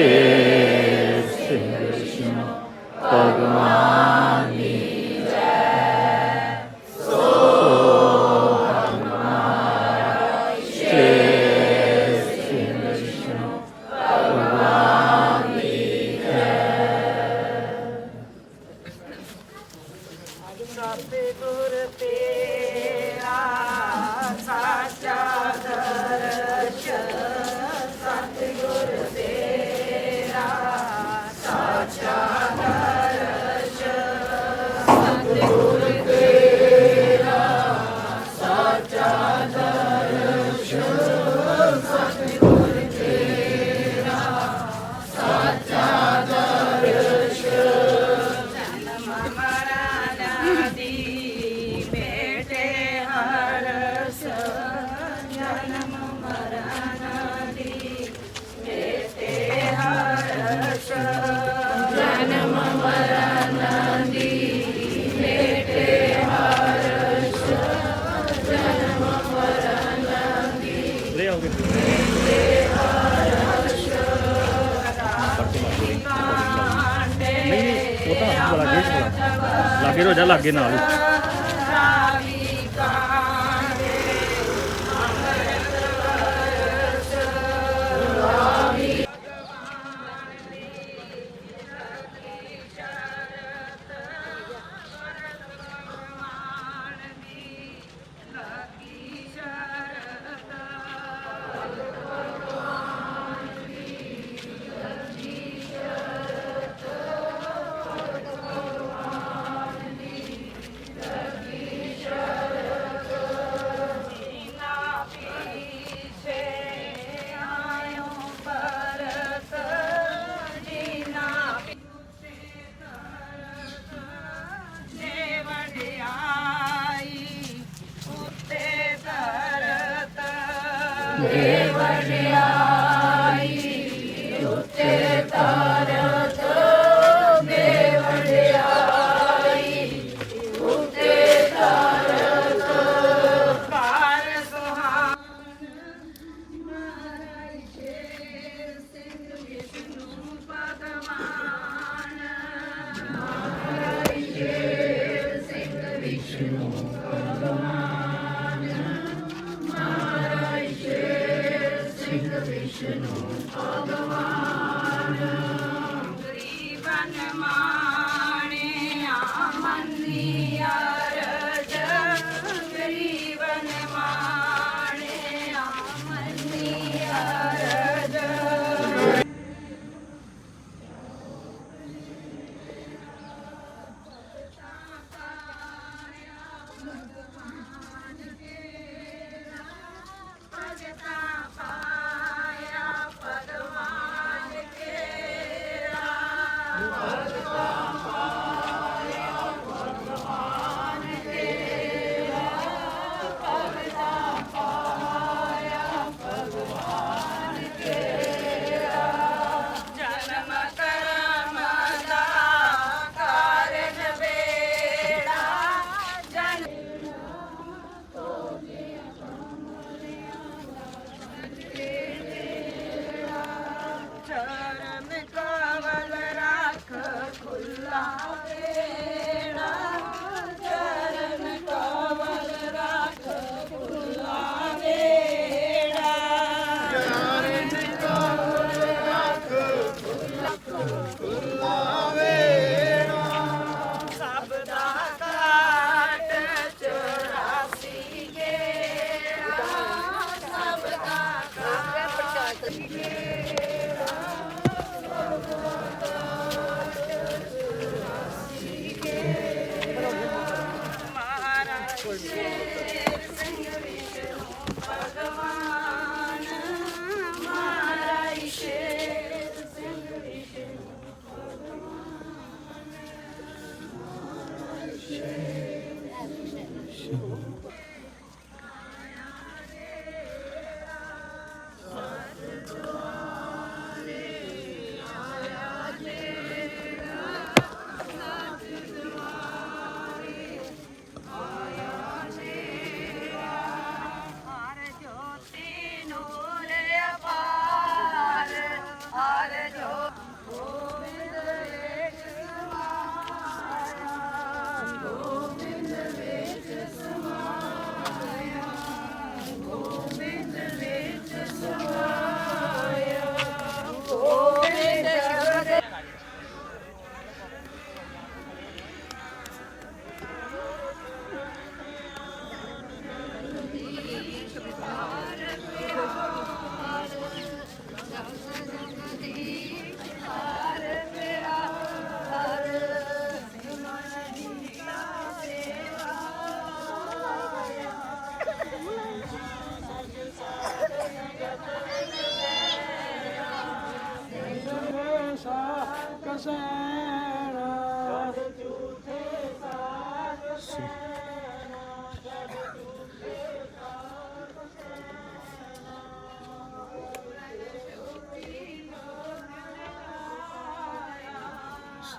Yeah. ਲਾਗੇ ਲਾਗੇ ਲਾਗੇ ਨਾਲ ਹੀ।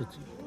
সচিব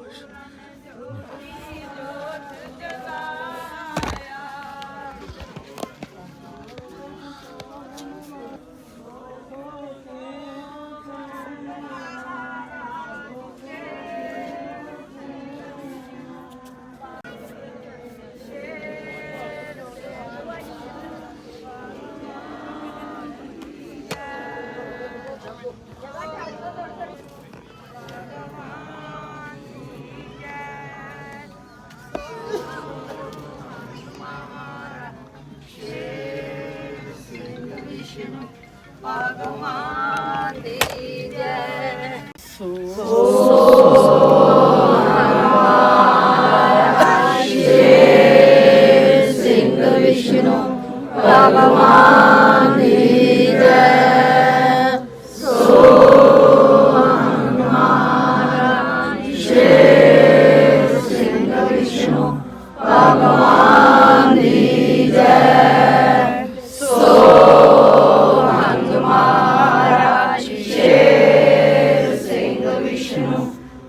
ਵਿਸ਼ਨੂੰ ਭਗਵਾਨ ਦੀ ਜੈ। ਸਿੰਘ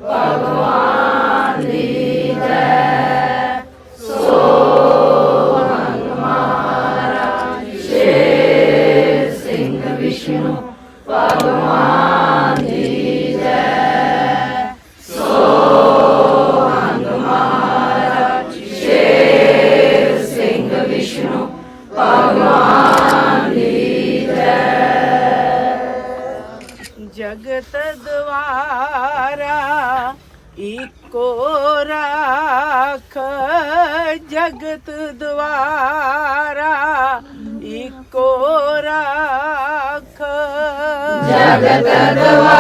ਵਿਸ਼ਨੂੰ ಜಗದವಾ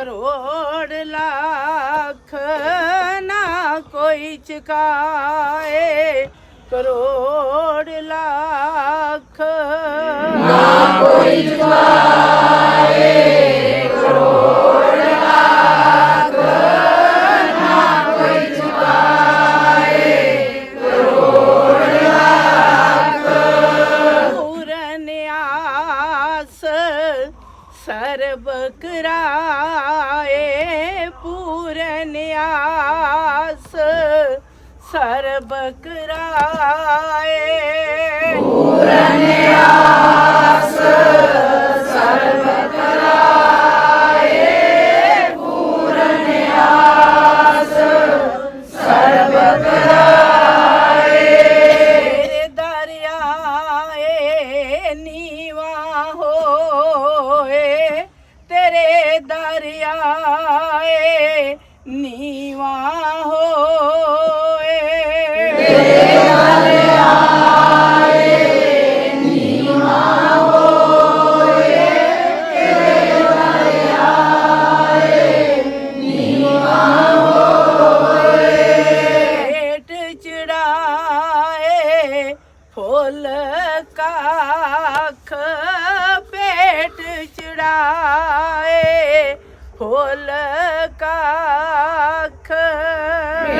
ਕਰੋੜ ਲੱਖ ਨਾ ਕੋਈ ਚਕਾਏ। ਕਰੋੜ ਲੱਖ ਨਾ ਕੋਈ ਪੂਰਨ ਪੂਰਨ ਆਸ ਸਰਬ ਕਰਾਏ ਪੂਰਨ ਤੇਰੇ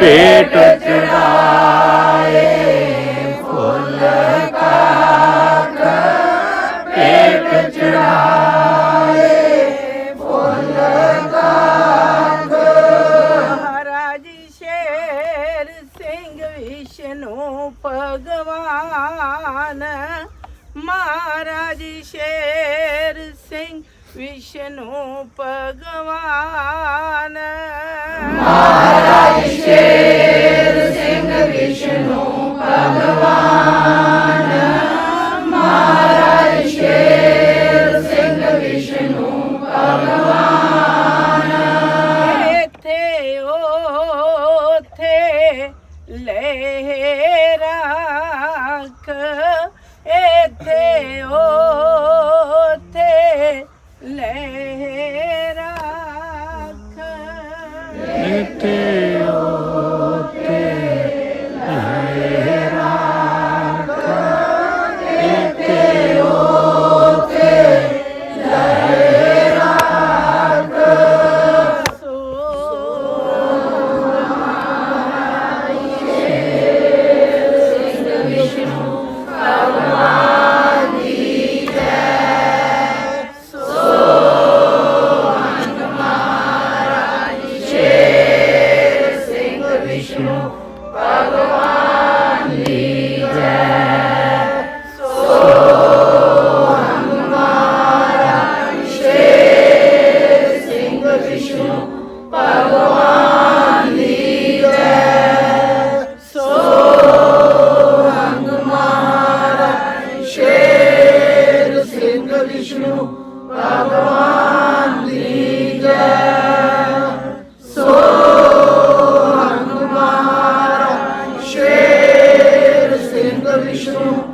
ਪੇਟ ਮਹਾਰਾਜ ਸ਼ੇਰ ਸਿੰਘ ਵਿਸ਼ਨੂੰ ਭਗਵਾਨ। ਮਹਾਰਾਜ ਸ਼ੇਰ ਸਿੰਘ ਵਿਸ਼ਨੂੰ ਭਗਵਾਨ। महाराज सिंह विष्णु भगवा ਸਿੰਘ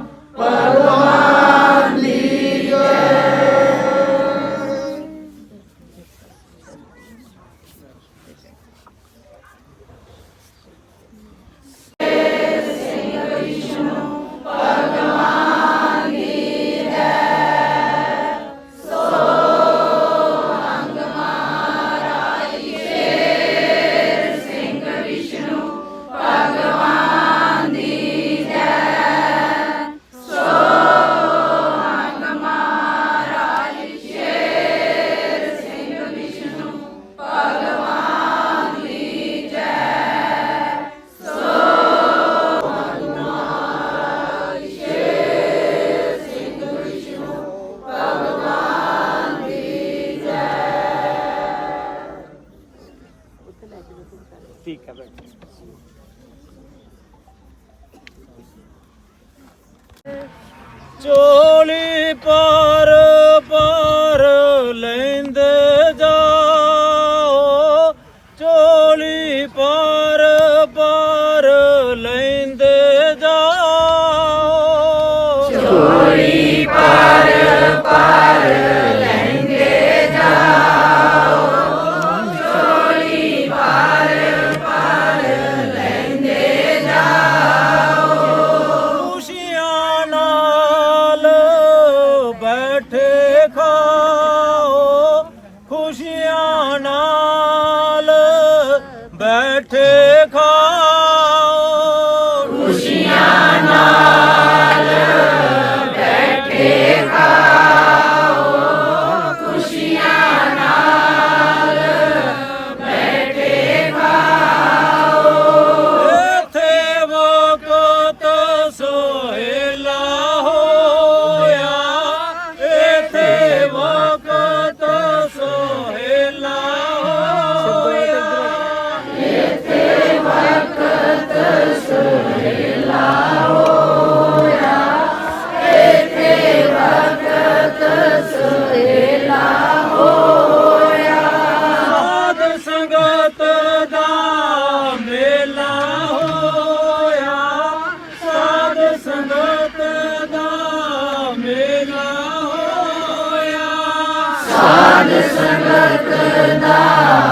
Allah